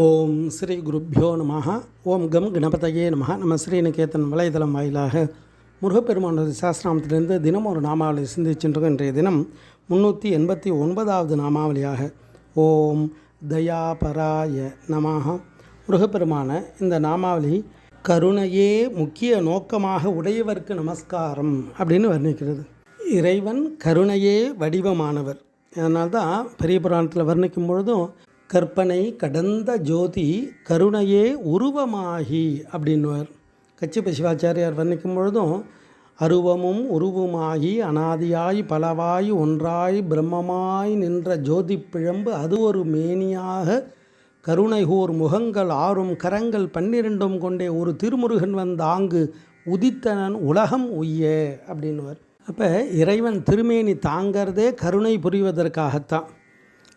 ஓம் ஸ்ரீ குருப்பியோ நம ஓம் கம் கணபதையே நம நம்ம ஸ்ரீநிகேதன் வலைதளம் வாயிலாக முருகப்பெருமானது சாஸ்திராமத்திலிருந்து தினம் ஒரு நாமாவளி சிந்திச்சுட்டு இன்றைய தினம் முந்நூற்றி எண்பத்தி ஒன்பதாவது நாமாவளியாக ஓம் தயாபராய நமஹ. முருகப்பெருமான இந்த நாமாவளி கருணையே முக்கிய நோக்கமாக உடையவர்க்கு நமஸ்காரம் அப்படின்னு வர்ணிக்கிறது. இறைவன் கருணையே வடிவமானவர். அதனால்தான் பெரிய புராணத்தில் வர்ணிக்கும் பொழுதும் கற்பனை கடந்த ஜோதி கருணையே உருவமாகி அப்படின்னுவார். கச்சிப்ப சிவாச்சாரியார் வர்ணிக்கும் பொழுதும் அருவமும் உருவமாகி அனாதியாய் பலவாய் ஒன்றாய் பிரம்மமாய் நின்ற ஜோதி பிழம்பு அது ஒரு மேனியாக கருணைகூர் முகங்கள் ஆறும் கரங்கள் பன்னிரெண்டும் கொண்டே ஒரு திருமுருகன் வந்தாங்கு உதித்தனன் உலகம் உய்ய அப்படின்னுவார். அப்போ இறைவன் திருமேனி தாங்கிறதே கருணை புரிவதற்காகத்தான்.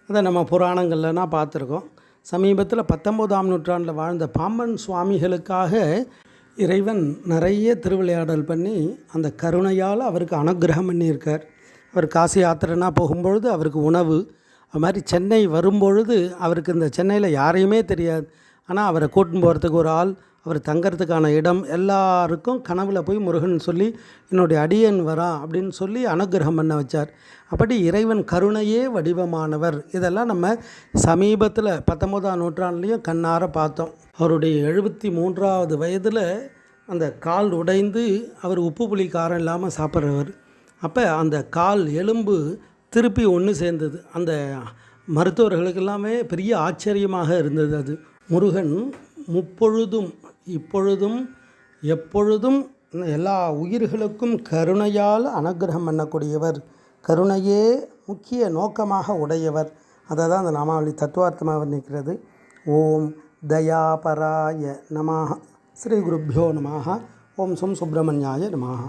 அதை நம்ம புராணங்கள்லாம் பார்த்துருக்கோம். சமீபத்தில் பத்தொம்போதாம் நூற்றாண்டில் வாழ்ந்த பாம்பன் சுவாமிகளுக்காக இறைவன் நிறைய திருவிளையாடல் பண்ணி அந்த கருணையால் அவருக்கு அனுகிரகம் பண்ணியிருக்கார். அவர் காசி யாத்திரைனா போகும்பொழுது அவருக்கு உணவு அது மாதிரி சென்னை வரும்பொழுது அவருக்கு இந்த சென்னையில் யாரையுமே தெரியாது. ஆனால் அவரை கூட்டின்னு போகிறதுக்கு ஒரு ஆள் அவர் தங்கறதுக்கான இடம் எல்லாருக்கும் கனவுல போய் முருகன் சொல்லி என்னுடைய அடியன் வரா அப்படின்னு சொல்லி அனுகிரகம் பண்ண வச்சார். அப்படி இறைவன் கருணையே வடிவமானவர். இதெல்லாம் நம்ம சமீபத்தில் பத்தொம்போதாம் நூற்றாண்டுலேயும் கண்ணார பார்த்தோம். அவருடைய எழுபத்தி மூன்றாவது வயதில் அந்த கால் உடைந்து அவர் உப்பு புளி காரம் இல்லாமல் சாப்பிட்றவர். அப்போ அந்த கால் எலும்பு திருப்பி ஒன்று சேர்ந்தது. அந்த மருத்துவர்களுக்கு எல்லாமே பெரிய ஆச்சரியமாக இருந்தது அது. முருகன் முப்பொழுதும் இப்பொழுதும் எப்பொழுதும் எல்லா உயிர்களுக்கும் கருணையால் அனுகிரகம் பண்ணக்கூடியவர். கருணையே முக்கிய நோக்கமாக உடையவர். அதை தான் அந்த நாமாவளி தத்துவார்த்தமாக வர்ணிக்கிறது ஓம் தயாபராய நமாக ஸ்ரீ குருப்பியோ நமாக ஓம் சும் சுப்பிரமணியாய நமாக